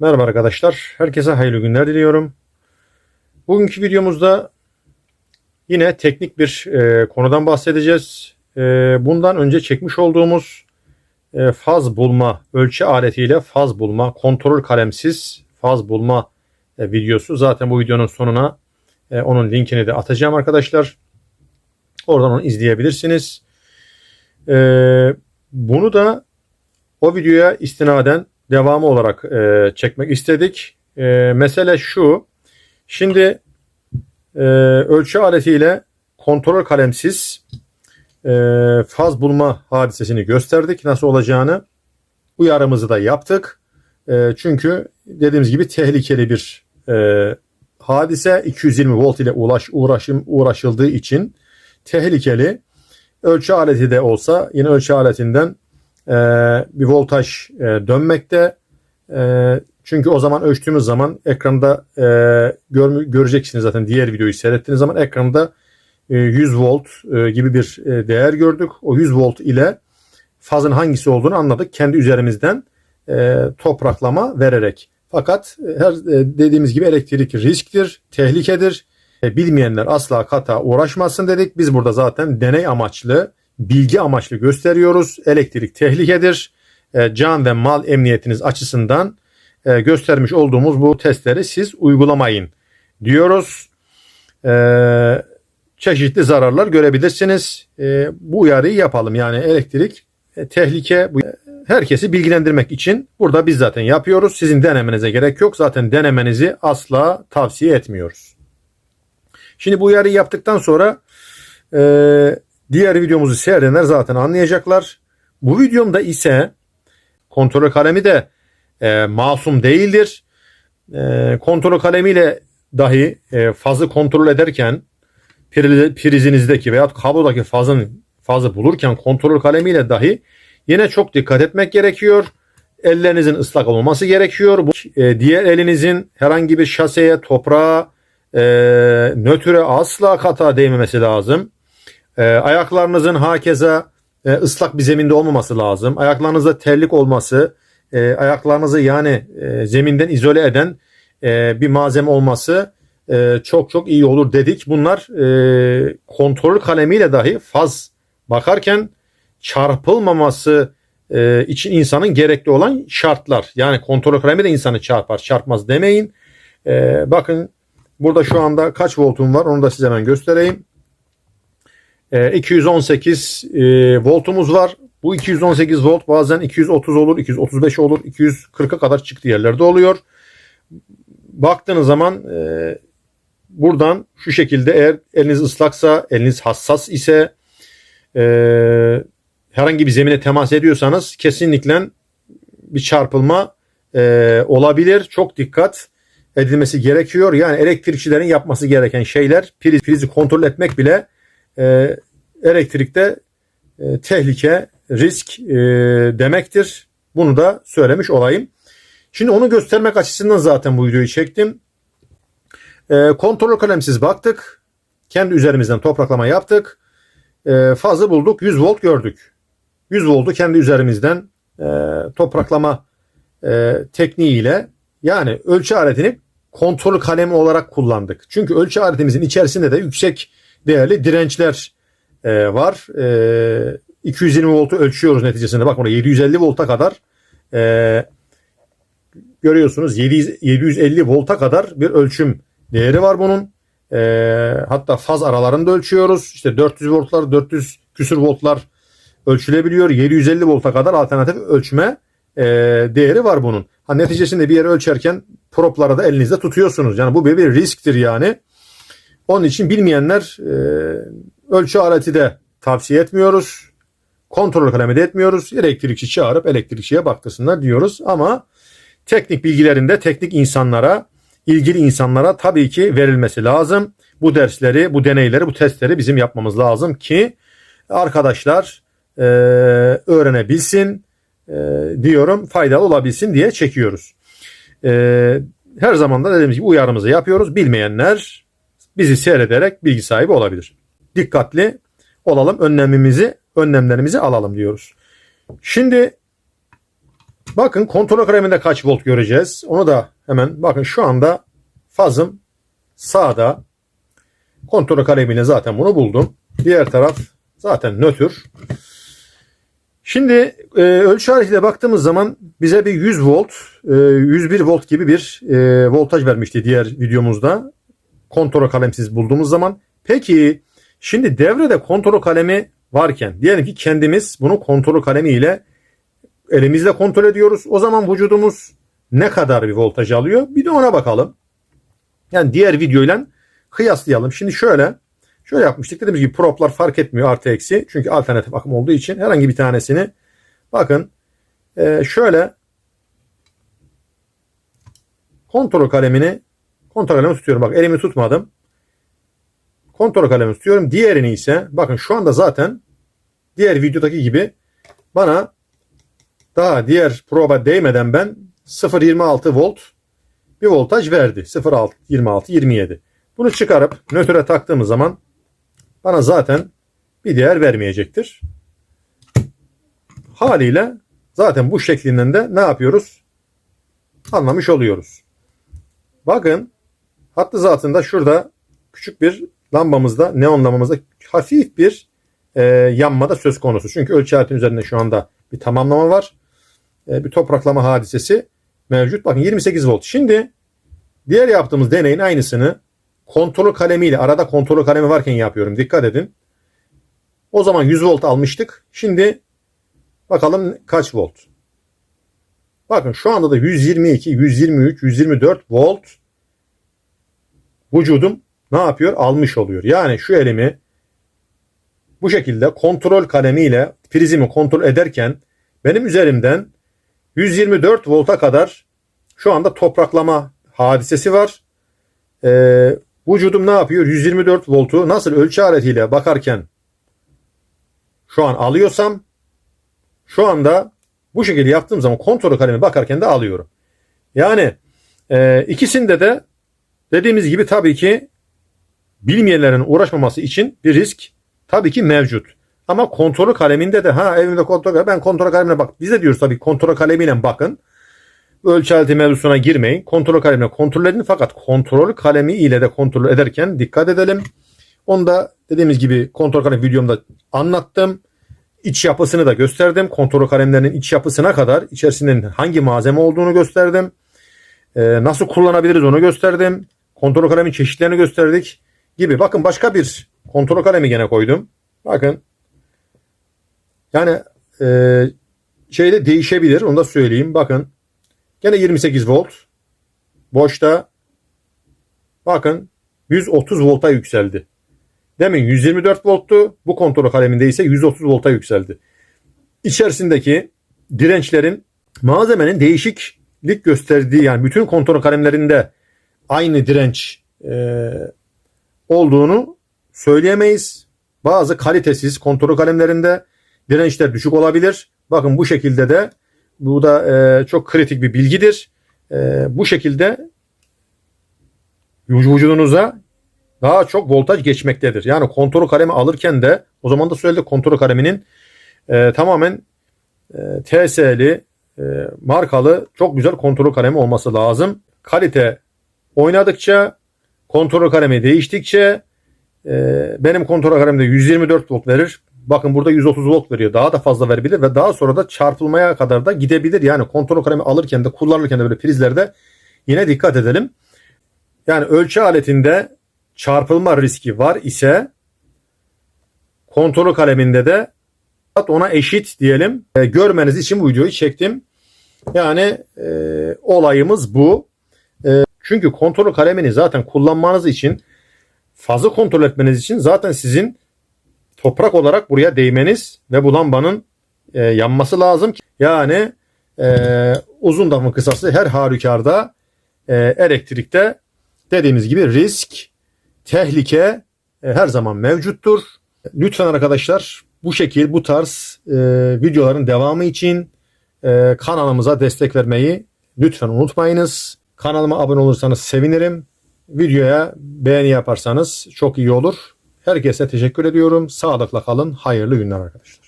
Merhaba arkadaşlar. Herkese hayırlı günler diliyorum. Bugünkü videomuzda yine teknik bir e, konudan bahsedeceğiz. E, bundan önce çekmiş olduğumuz e, faz bulma ölçü aletiyle faz bulma, kontrol kalemsiz faz bulma e, videosu. Zaten bu videonun sonuna e, onun linkini de atacağım arkadaşlar. Oradan onu izleyebilirsiniz. E, bunu da o videoya istinaden devamı olarak e, çekmek istedik. E, mesele şu. Şimdi e, ölçü aletiyle kontrol kalemsiz e, faz bulma hadisesini gösterdik. Nasıl olacağını uyarımızı da yaptık. E, çünkü dediğimiz gibi tehlikeli bir e, hadise 220 volt ile uğraş, uğraşım, uğraşıldığı için tehlikeli. Ölçü aleti de olsa yine ölçü aletinden e, bir voltaj e, dönmekte. E, çünkü o zaman ölçtüğümüz zaman ekranda e, gör, göreceksiniz zaten diğer videoyu seyrettiğiniz zaman ekranda e, 100 volt e, gibi bir e, değer gördük. O 100 volt ile fazın hangisi olduğunu anladık. Kendi üzerimizden e, topraklama vererek. Fakat e, her e, dediğimiz gibi elektrik risktir, tehlikedir. E, bilmeyenler asla kata uğraşmasın dedik. Biz burada zaten deney amaçlı bilgi amaçlı gösteriyoruz. Elektrik tehlikedir. E, can ve mal emniyetiniz açısından e, göstermiş olduğumuz bu testleri siz uygulamayın diyoruz. E, çeşitli zararlar görebilirsiniz. Bu uyarıyı yapalım. Yani elektrik tehlike bu herkesi bilgilendirmek için burada biz zaten yapıyoruz. Sizin denemenize gerek yok. Zaten denemenizi asla tavsiye etmiyoruz. Şimdi bu uyarıyı yaptıktan sonra Diğer videomuzu seyredenler zaten anlayacaklar. Bu videomda ise kontrol kalemi de e, masum değildir. E, kontrol kalemiyle dahi e, fazı kontrol ederken prizinizdeki veya kablodaki fazın fazı bulurken kontrol kalemiyle dahi yine çok dikkat etmek gerekiyor. Ellerinizin ıslak olmaması gerekiyor. Bu e, diğer elinizin herhangi bir şaseye, toprağa, e, nötre asla kata değmemesi lazım. E, ayaklarınızın hakeza e, ıslak bir zeminde olmaması lazım. Ayaklarınızda terlik olması, e, ayaklarınızı yani e, zeminden izole eden e, bir malzeme olması e, çok çok iyi olur dedik. Bunlar e, kontrol kalemiyle dahi faz bakarken çarpılmaması e, için insanın gerekli olan şartlar. Yani kontrol kalemi de insanı çarpar, çarpmaz demeyin. E, bakın burada şu anda kaç voltum var onu da size hemen göstereyim. 218 ee, e, voltumuz var. Bu 218 volt bazen 230 olur, 235 olur, 240'a kadar çıktı yerlerde oluyor. Baktığınız zaman e, buradan şu şekilde eğer eliniz ıslaksa, eliniz hassas ise e, herhangi bir zemine temas ediyorsanız kesinlikle bir çarpılma olabilir. Çok dikkat edilmesi gerekiyor. Yani elektrikçilerin yapması gereken şeyler priz, prizi kontrol etmek bile e, elektrikte e, tehlike, risk e, demektir. Bunu da söylemiş olayım. Şimdi onu göstermek açısından zaten bu videoyu çektim. E, kontrol kalemsiz baktık. Kendi üzerimizden topraklama yaptık. E, fazı bulduk. 100 volt gördük. 100 voltu kendi üzerimizden e, topraklama e, tekniğiyle yani ölçü aletini kontrol kalemi olarak kullandık. Çünkü ölçü aletimizin içerisinde de yüksek değerli dirençler e, var. E, 220 voltu ölçüyoruz neticesinde. Bak orada 750 volta kadar e, görüyorsunuz 700, 750 volta kadar bir ölçüm değeri var bunun. E, hatta faz aralarında ölçüyoruz. İşte 400 voltlar 400 küsür voltlar ölçülebiliyor. 750 volta kadar alternatif ölçme e, değeri var bunun. Ha, neticesinde bir yere ölçerken propları da elinizde tutuyorsunuz. Yani bu bir risktir yani. Onun için bilmeyenler e, ölçü aleti de tavsiye etmiyoruz. Kontrol kalemi de etmiyoruz. Elektrikçi çağırıp elektrikçiye baktırsınlar diyoruz. Ama teknik bilgilerinde teknik insanlara, ilgili insanlara tabii ki verilmesi lazım. Bu dersleri, bu deneyleri, bu testleri bizim yapmamız lazım ki arkadaşlar e, öğrenebilsin e, diyorum, faydalı olabilsin diye çekiyoruz. E, her zaman da dediğimiz gibi uyarımızı yapıyoruz. Bilmeyenler bizi seyrederek bilgi sahibi olabilir. Dikkatli olalım, önlemimizi, önlemlerimizi alalım diyoruz. Şimdi Bakın kontrol kaleminde kaç volt göreceğiz. Onu da hemen bakın şu anda fazım sağda. Kontrol kalemiyle zaten bunu buldum. Diğer taraf zaten nötr. Şimdi e, ölçü aletiyle baktığımız zaman bize bir 100 volt, e, 101 volt gibi bir e, voltaj vermişti diğer videomuzda. Kontrol kalemsiz bulduğumuz zaman. Peki şimdi devrede kontrol kalemi varken diyelim ki kendimiz bunu kontrol kalemiyle elimizle kontrol ediyoruz. O zaman vücudumuz ne kadar bir voltaj alıyor? Bir de ona bakalım. Yani diğer videoyla kıyaslayalım. Şimdi şöyle şöyle yapmıştık. Dediğimiz gibi proplar fark etmiyor artı eksi. Çünkü alternatif akım olduğu için herhangi bir tanesini bakın e, şöyle kontrol kalemini kontrol kalemi tutuyorum. Bak elimi tutmadım. Kontrol kalemi tutuyorum. Diğerini ise bakın şu anda zaten diğer videodaki gibi bana daha diğer proba değmeden ben 0.26 volt bir voltaj verdi. 0.6 26 27. Bunu çıkarıp nötre taktığımız zaman bana zaten bir değer vermeyecektir. Haliyle zaten bu şeklinden de ne yapıyoruz? Anlamış oluyoruz. Bakın hattı zatında şurada küçük bir lambamızda neon lambamızda hafif bir e, yanma da söz konusu. Çünkü ölçü aletin üzerinde şu anda bir tamamlama var. E, bir topraklama hadisesi mevcut. Bakın 28 volt. Şimdi diğer yaptığımız deneyin aynısını kontrol kalemiyle arada kontrol kalemi varken yapıyorum. Dikkat edin. O zaman 100 volt almıştık. Şimdi bakalım kaç volt. Bakın şu anda da 122, 123, 124 volt vücudum ne yapıyor? Almış oluyor. Yani şu elimi bu şekilde kontrol kalemiyle prizimi kontrol ederken benim üzerimden 124 volta kadar şu anda topraklama hadisesi var. Ee, vücudum ne yapıyor? 124 voltu nasıl ölçü aletiyle bakarken şu an alıyorsam şu anda bu şekilde yaptığım zaman kontrol kalemi bakarken de alıyorum. Yani e, ikisinde de dediğimiz gibi tabii ki bilmeyenlerin uğraşmaması için bir risk tabii ki mevcut. Ama kontrol kaleminde de ha evimde kontrol kalemi ben kontrol kalemine bak. Biz de diyoruz tabii kontrol kalemiyle bakın. Ölçü aleti mevzusuna girmeyin. Kontrol kalemine kontrol edin fakat kontrol kalemi ile de kontrol ederken dikkat edelim. Onu da dediğimiz gibi kontrol kalemi videomda anlattım. İç yapısını da gösterdim. Kontrol kalemlerinin iç yapısına kadar içerisinde hangi malzeme olduğunu gösterdim. Ee, nasıl kullanabiliriz onu gösterdim. Kontrol kalemin çeşitlerini gösterdik gibi. Bakın başka bir kontrol kalemi gene koydum. Bakın yani e, şeyde değişebilir. Onu da söyleyeyim. Bakın. Gene 28 volt. Boşta. Bakın 130 volta yükseldi. Demin 124 volttu. Bu kontrol kaleminde ise 130 volta yükseldi. İçerisindeki dirençlerin malzemenin değişiklik gösterdiği yani bütün kontrol kalemlerinde aynı direnç e, olduğunu söyleyemeyiz. Bazı kalitesiz kontrol kalemlerinde dirençler düşük olabilir. Bakın bu şekilde de bu da e, çok kritik bir bilgidir. E, bu şekilde vücudunuza daha çok voltaj geçmektedir. Yani kontrol kalemi alırken de o zaman da söyledik kontrol kaleminin e, tamamen e, TS'li e, markalı çok güzel kontrol kalemi olması lazım. Kalite oynadıkça kontrol kalemi değiştikçe e, benim kontrol kalemimde 124 volt verir. Bakın burada 130 volt veriyor. Daha da fazla verebilir ve daha sonra da çarpılmaya kadar da gidebilir. Yani kontrol kalemi alırken de kullanırken de böyle prizlerde yine dikkat edelim. Yani ölçü aletinde çarpılma riski var ise kontrol kaleminde de ona eşit diyelim. E, görmeniz için bu videoyu çektim. Yani e, olayımız bu. E, çünkü kontrol kalemini zaten kullanmanız için fazla kontrol etmeniz için zaten sizin toprak olarak buraya değmeniz ve bu lambanın e, yanması lazım. Yani e, uzun mı kısası her halükarda e, elektrikte dediğimiz gibi risk, tehlike e, her zaman mevcuttur. Lütfen arkadaşlar bu şekil bu tarz e, videoların devamı için e, kanalımıza destek vermeyi lütfen unutmayınız. Kanalıma abone olursanız sevinirim. Videoya beğeni yaparsanız çok iyi olur. Herkese teşekkür ediyorum. Sağlıkla kalın. Hayırlı günler arkadaşlar.